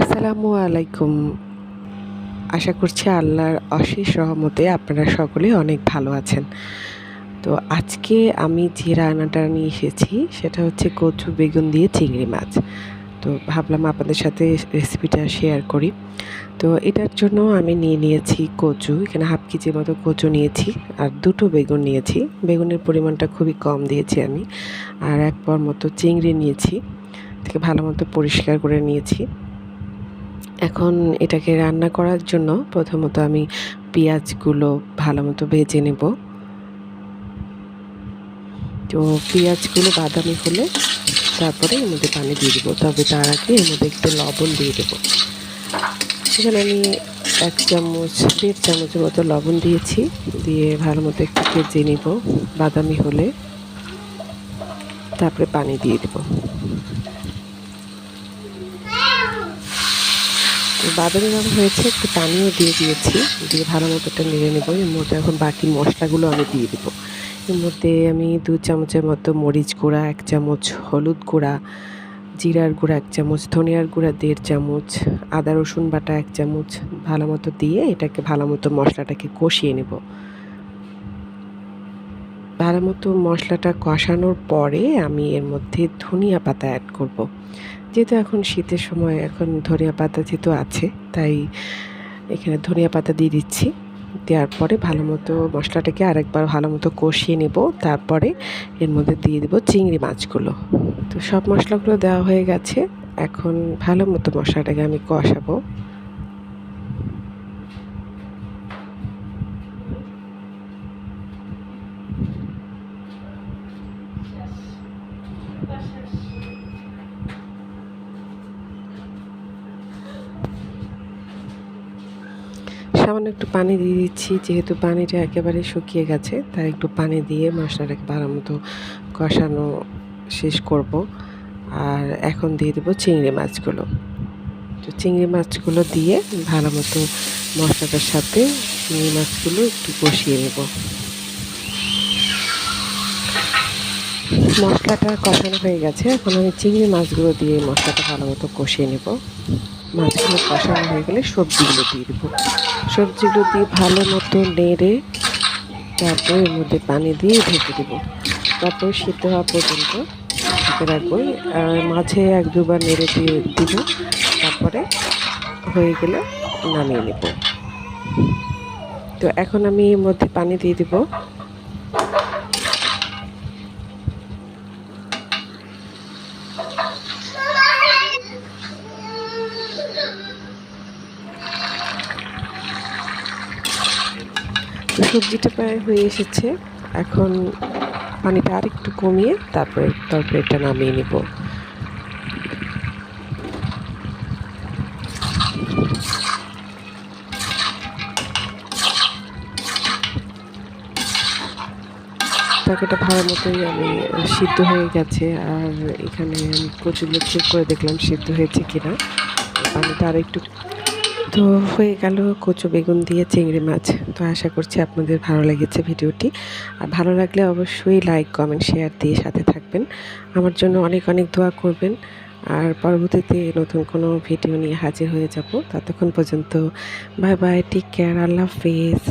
আসসালামু আলাইকুম। আশা করছি আল্লাহর অশেষ রহমতে আপনারা সকলে অনেক ভালো আছেন। তো আজকে আমি যে রান্নাটা নিয়ে এসেছি, সেটা হচ্ছে কচু বেগুন দিয়ে চিংড়ি মাছ। তো ভাবলাম আপনাদের সাথে রেসিপিটা শেয়ার করি। তো এটার জন্য আমি নিয়ে নিয়েছি কচু। এখানে হাফ কেজির মতো কচু নিয়েছি আর দুটো বেগুন নিয়েছি। বেগুনের পরিমাণটা খুবই কম দিয়েছি আমি। আর এক পর মতো চিংড়ি নিয়েছি। থেকে ভালো মতো পরিষ্কার করে নিয়েছি। এখন এটাকে রান্না করার জন্য প্রথমত আমি পেঁয়াজগুলো ভালো মতো ভেজে নেব। তো পেঁয়াজগুলো বাদামি হলে তারপরে এর মধ্যে পানি দিয়ে দেবো। তবে তার আগে এর মধ্যে একটু লবণ দিয়ে দেবো। সেখানে আমি এক চামচ, দেড় চামচের মতো লবণ দিয়েছি। দিয়ে ভালো মতো একটু ভেজে নিব। বাদামি হলে তারপরে পানি দিয়ে দেবো। বাদামি রঙ হয়েছে, একটু পানিও দিয়ে দিয়েছি, দিয়ে ভালো মতো একটা নেড়ে নেব। এর মধ্যে এখন বাকি মশলাগুলো আমি দিয়ে দেবো। এর মধ্যে আমি দু চামচের মতো মরিচ গুঁড়া, এক চামচ হলুদ গুঁড়া, জিরার গুঁড়া, এক চামচ ধনিয়ার গুঁড়া, দেড় চামচ আদা রসুন বাটা, এক চামচ ভালো মতো দিয়ে এটাকে ভালো মতো মশলাটাকে কষিয়ে নেব। ভালো মতো মশলাটা কষানোর পরে আমি এর মধ্যে ধনিয়া পাতা অ্যাড করব। যেহেতু এখন শীতের সময় এখন ধনিয়া পাতা যেহেতু আছে, তাই এখানে ধনিয়া পাতা দিয়ে দিচ্ছি। দেওয়ার পরে ভালো মতো মশলাটাকে আরেকবার ভালো মতো কষিয়ে নেব। তারপরে এর মধ্যে দিয়ে দেবো চিংড়ি মাছগুলো। তো সব মশলাগুলো দেওয়া হয়ে গেছে। এখন ভালো মতো মশলাটাকে আমি কষাবো। সামান্য একটু পানি দিয়ে দিচ্ছি, যেহেতু পানিটা একেবারে শুকিয়ে গেছে, তাই একটু পানি দিয়ে মশলাটাকে ভালো মতো কষানো শেষ করব। আর এখন দিয়ে দেবো চিংড়ি মাছগুলো। তো চিংড়ি মাছগুলো দিয়ে ভালো মতো মশলাটার সাথে চিংড়ি মাছগুলো একটু কষিয়ে নেব। মশলাটা কষানো হয়ে গেছে, এখন আমি চিংড়ি মাছগুলো দিয়ে মশলাটা ভালো মতো কষিয়ে নেব। মাছগুলো কষানো হয়ে গেলে সবজিগুলো দিয়ে দেবো। সবজিগুলো দিয়ে ভালো মতো নেড়ে তারপর এর মধ্যে পানি দিয়ে ঢেকে দেবো। তারপর সিদ্ধ হওয়া পর্যন্ত ঢেকে রাখব। মাঝে এক দুবার নেড়ে দিয়ে দিব। তারপরে হয়ে গেলে নামিয়ে নেব। তো এখন আমি এর মধ্যে পানি দিয়ে দিব। সবজিটা প্রায় হয়ে এসেছে। এখন পানিটা আর একটু কমিয়ে তারপরে তরকারিটা নামিয়ে নিব। তরকারিটা ভালো মতোই আমি সিদ্ধ হয়ে গেছে আর এখানে আমি প্রচুর চেক করে দেখলাম সিদ্ধ হয়েছে কিনা। পানিটা আর একটু তো হয়ে গেল কচু বেগুন দিয়ে চিংড়ি মাছ। তো আশা করছি আপনাদের ভালো লেগেছে ভিডিওটি। আর ভালো লাগলে অবশ্যই লাইক কমেন্ট শেয়ার দিয়ে সাথে থাকবেন। আমার জন্য অনেক অনেক দোয়া করবেন। আর পরবর্তীতে নতুন কোনো ভিডিও নিয়ে হাজির হয়ে যাব। ততক্ষণ পর্যন্ত বাই বাই টেক কেয়ার আল্লাহ হাফেজ।